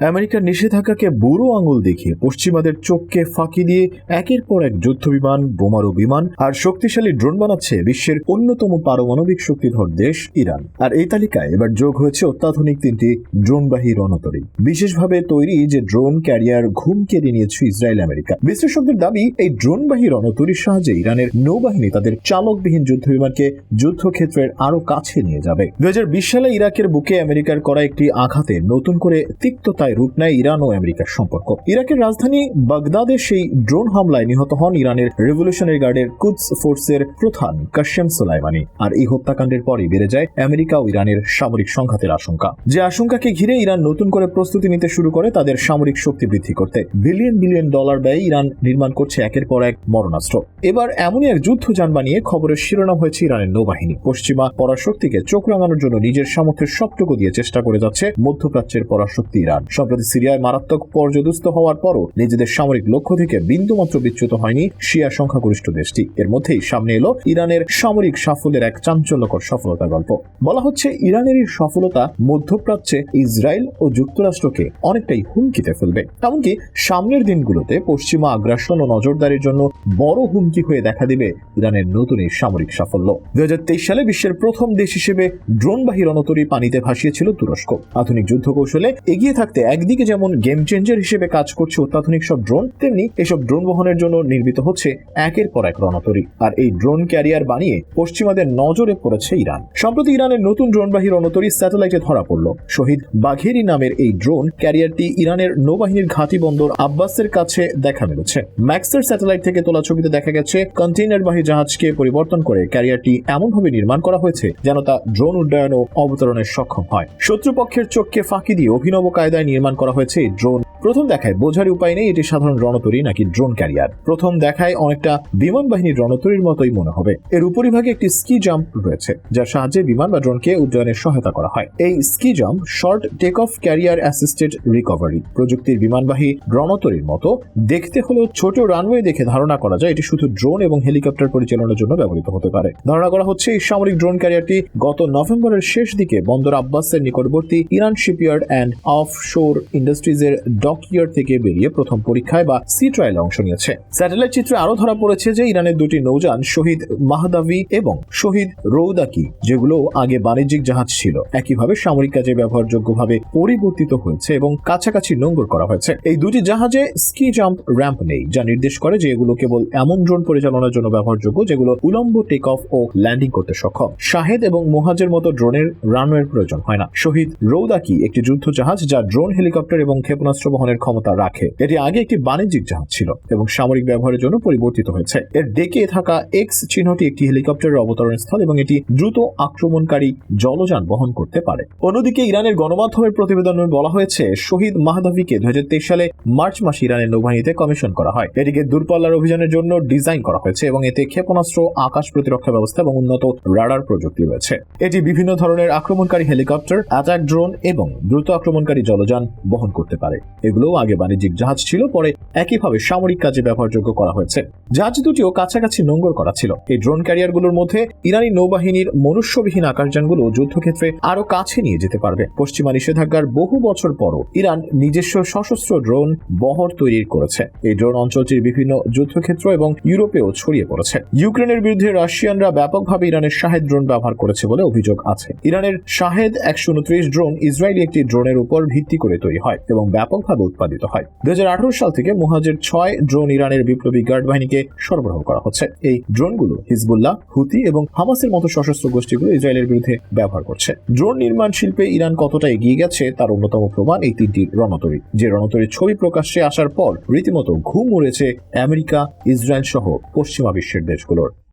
আমেরিকার নিষেধাজ্ঞাকে বুড়ো আঙুল দেখিয়ে পশ্চিমাদের চোখকে ফাঁকি দিয়ে একের পর এক যুদ্ধ বিমান বোমারু বিমান আর শক্তিশালী ড্রোন বানাচ্ছে বিশ্বের অন্যতম পারমাণবিক শক্তিধর দেশ ইরান। আর এই তালিকায় এবার যোগ হয়েছে অত্যাধুনিক তিনটি ড্রোনবাহী রণতরী। বিশেষভাবে তৈরি যে ড্রোন, ক্যারিয়ার ঘুম কেড়ে নিয়েছে ইসরায়েল, আমেরিকা। বিশ্লেষকদের দাবি, এই ড্রোনবাহী রণতরীর সাহায্যে ইরানের নৌবাহিনী তাদের চালকবিহীন যুদ্ধ বিমানকে যুদ্ধক্ষেত্রের আরও কাছে নিয়ে যাবে। দু হাজার বিশ সালে ইরাকের বুকে আমেরিকার করা একটি আঘাতে নতুন করে তিক্ততায় রূপ নেয় ইরান ও আমেরিকার সম্পর্ক। ইরাকের রাজধানী বাগদাদে সেই ড্রোন হামলায় নিহত হন ইরানের রেভলিউশনারি গার্ডের কুদস ফোর্সের প্রধান কাশেম সোলাইমানি। আর এই হত্যাকাণ্ডের পরই বেড়ে যায় আমেরিকা ও ইরানের সামরিক সংঘাতের আশঙ্কা। যে আশঙ্কাকে ঘিরে ইরান নতুন করে প্রস্তুতি নিতে শুরু করে, তাদের সামরিক শক্তি বৃদ্ধি করতে বিলিয়ন বিলিয়ন ডলার ব্যয়ে ইরান নির্মাণ করছে একের পর এক মরণাস্ত্র। এবার এমনই এক যুদ্ধ যান বানিয়ে খবরের শিরোনাম হয়েছে ইরানের নৌবাহিনী। পশ্চিমা পরাশক্তিকে চোখ রাঙানোর জন্য নিজের সামর্থ্যের সবটুকু দিয়ে চেষ্টা করে যাচ্ছে মধ্যপ্রাচ্যের পরাশক্তি ইরান। সম্প্রতি সিরিয়ায় মারাত্মক পর্যদস্ত হওয়ার পরও নিজেদের সামরিক লক্ষ্য থেকে বিন্দুমাত্র বিচ্যুত হয়নি শিয়া সংখ্যাগরিষ্ঠ দেশটি। এর মধ্যেই সামনে এলো ইরানের সামরিক সাফল্যের এক চাঞ্চল্যকর সফলতা গল্প। বলা হচ্ছে ইরানের এই সফলতা মধ্যপ্রাচ্যে ইসরায়েল ও যুক্তরাষ্ট্রকে অনেকটাই হুমকিতে ফেলবে। এমনকি সামনের দিনগুলোতে পশ্চিমা আগ্রাসন ও নজরদারির জন্য বড় হুমকি হয়ে দেখা দিবে ইরানের নতুন এই সামরিক সাফল্য। দুই হাজার তেইশ সালে বিশ্বের প্রথম দেশ হিসেবে ড্রোন ড্রোনবাহী রণতরী পানিতে ভাসিয়েছিল তুরস্ক। আধুনিক যুদ্ধ কৌশলে এগিয়ে থাকতে একদিকে যেমন গেম চেঞ্জার হিসেবে কাজ করছে অত্যাধুনিক সব ড্রোন তেমনি এসব ড্রোন বহনের জন্য নির্মিত হচ্ছে একের পর এক রণতরী। আর এই ড্রোন ক্যারিয়ার বানিয়ে পশ্চিমাদের নজরে পড়েছে ইরান। সম্প্রতি ইরানের নতুন ড্রোনবাহী রণতরী স্যাটেলাইটে ধরা পড়ল। শহীদ বাঘেরি নামের এই ড্রোন ক্যারিয়ারটি ইরানের নৌবাহিনীর ঘাঁটি বন্দর আব্বাসের কাছে দেখা মিলেছে। ম্যাক্সের স্যাটেলাইট থেকে তোলা ছবিতে দেখা গেছে কন্টেইনারবাহী জাহাজকে পরিবর্তন করে ক্যারিয়ারটি এমনভাবে নির্মাণ করা হয়েছে যেন তা ড্রোন উড্ডয়ন ও অবতরণের সক্ষম হয়। শত্রুপক্ষের চোখকে ফাঁকি দিয়ে অভিনব কায়দায় নির্মাণ করা হয়েছে ড্রোন প্রথম দেখায় বোঝার উপায় নেই এটি সাধারণ রণতরী নাকি ড্রোন ক্যারিয়ার প্রথম দেখায় অনেকটা বিমান বাহিনীর রণতরীর মতোই মনে হবে। এর উপরিভাগে একটি স্কি জাম্প রয়েছে, যার সাহায্যে বিমান বা ড্রোনকে উড্ডয়নের সহায়তা করা হয়। এই ski jump short take off carrier assisted recovery প্রযুক্তির বিমানবাহী রণতরীর মতো। দেখতে হলেও ছোট রানওয়ে দেখে ধারণা করা যায় এটি শুধু ড্রোন এবং হেলিকপ্টার পরিচালনার জন্য ব্যবহৃত হতে পারে। ধারণা করা হচ্ছে এই সামরিক ড্রোন ক্যারিয়ারটি গত নভেম্বরের শেষ দিকে বন্দর আব্বাসের নিকটবর্তী ইরান শিপইয়ার্ড অ্যান্ড অফ শোর ইন্ডাস্ট্রিজের ডকইয়ার্ড থেকে বেরিয়ে প্রথম পরীক্ষায় বা সি ট্রায়ালে অংশ নিয়েছে। স্যাটেলাইট চিত্রে আরও ধরা পড়েছে যে ইরানের দুটি নৌযান শহীদ মাহদাভি এবং শহীদ রৌদাকি, যেগুলো আগে বাণিজ্যিক জাহাজ ছিল, একইভাবে সামরিক কাজে ব্যবহারযোগ্যভাবে পরিবর্তিত হয়েছে এবং কাছাকাছি নোঙ্গর করা হয়েছে। এই দুটি জাহাজে স্কি জাম্প র্যাম্প নেই, যা নির্দেশ করে যে এগুলো কেবল এমন ড্রোন পরিচালনার জন্য ব্যবহারযোগ্য যেগুলো উলম্ব টেক অফ ও ল্যান্ডিং করতে সক্ষম। শাহেদ এবং মোহাজের মতো ড্রোনের রানওয়ের প্রয়োজন হয় না। শহীদ রৌদাকি একটি যুদ্ধ জাহাজ যা ড্রোন হেলিকপ্টার এবং ক্ষেপণাস্ত্র বহনের ক্ষমতা রাখে। এটি আগে একটি বাণিজ্যিক জাহাজ ছিল এবং সামরিক ব্যবহারের জন্য পরিবর্তিত হয়েছে। এর ডেকে থাকা এক্স চিহ্নটি একটি হেলিকপ্টারের অবতরণ স্থল এবং এটি দ্রুত আক্রমণকারী জলযান বহন করতে পারে। অন্যদিকে ইরানের গণমাধ্যমের প্রতিবেদনে বলা হয়েছে, শহীদ মাহদাভিকে দু সালে মার্চ মাসে ইরানের নৌবাহিনীতে কমিশন করা হয়। এটিকে দূরপাল্লার অভিযানের জন্য ডিজাইন করা হয়েছে এবং এতে ক্ষেপণাস্ত্র, আকাশ প্রতিরক্ষা ব্যবস্থা এবং উন্নত রাডার প্রযুক্তি রয়েছে। এটি বিভিন্ন ধরনের আক্রমণকারী হেলিকপ্টার, অ্যাটাক ড্রোন এবং দ্রুত আক্রমণকারী জলযান বহন করতে পারে। এগুলোও আগে বাণিজ্যিক জাহাজ ছিল, পরে একইভাবে সামরিক কাজে ব্যবহারযোগ্য করা হয়েছে। জাহাজ দুটিও কাছাকাছি নোঙ্গর করা ছিল। এই ড্রোন ক্যারিয়ারগুলোর মধ্যে ইরানি নৌবাহিনীর মনুষ্যবিহীন আকাশযানগুলো যুদ্ধক্ষেত্রে আরও কাছে নিয়ে যেতে পারবে। পশ্চিমা নিষেধাজ্ঞার বহু বছর পরও ইরান নিজস্ব সশস্ত্র ড্রোন বহর তৈরি করেছে। এই ড্রোন অঞ্চলটির বিভিন্ন যুদ্ধক্ষেত্র এবং ইউরোপেও ছড়িয়ে পড়েছে। ইউক্রেনের বিরুদ্ধে রাশিয়ানরা ব্যাপকভাবে ইরানের শাহেদ ড্রোন ব্যবহার করেছে বলে অভিযোগ আছে। ইরানের শাহেদ একশো উনত্রিশ ড্রোন ইসরায়েলি একটি ড্রোনের উপর ভিত্তি করে তৈরি হয় এবং ব্যাপকভাবে উৎপাদিত হয়। দু সাল থেকে মুহাজের ছয় ড্রোন ইরানের বিপ্লবী গার্ড বাহিনীকে সরবরাহ করা হচ্ছে। এই ড্রোনগুলো হিজবুল্লাহ, হুতি এবং হামাসের মতো সশস্ত্র গোষ্ঠীগুলো ইসরায়েলের বিরুদ্ধে ব্যবহার করছে। ড্রোন নির্মাণ শিল্পে ইরান কতটা এগিয়ে গেছে তার অন্যতম প্রমাণ এই তিনটি রণতরী। যে রণতরীর ছবি প্রকাশ্যে আসার পর রীতিমতো ঘুম উড়েছে আমেরিকা, ইসরায়েল সহ পশ্চিমা বিশ্বের দেশগুলোর।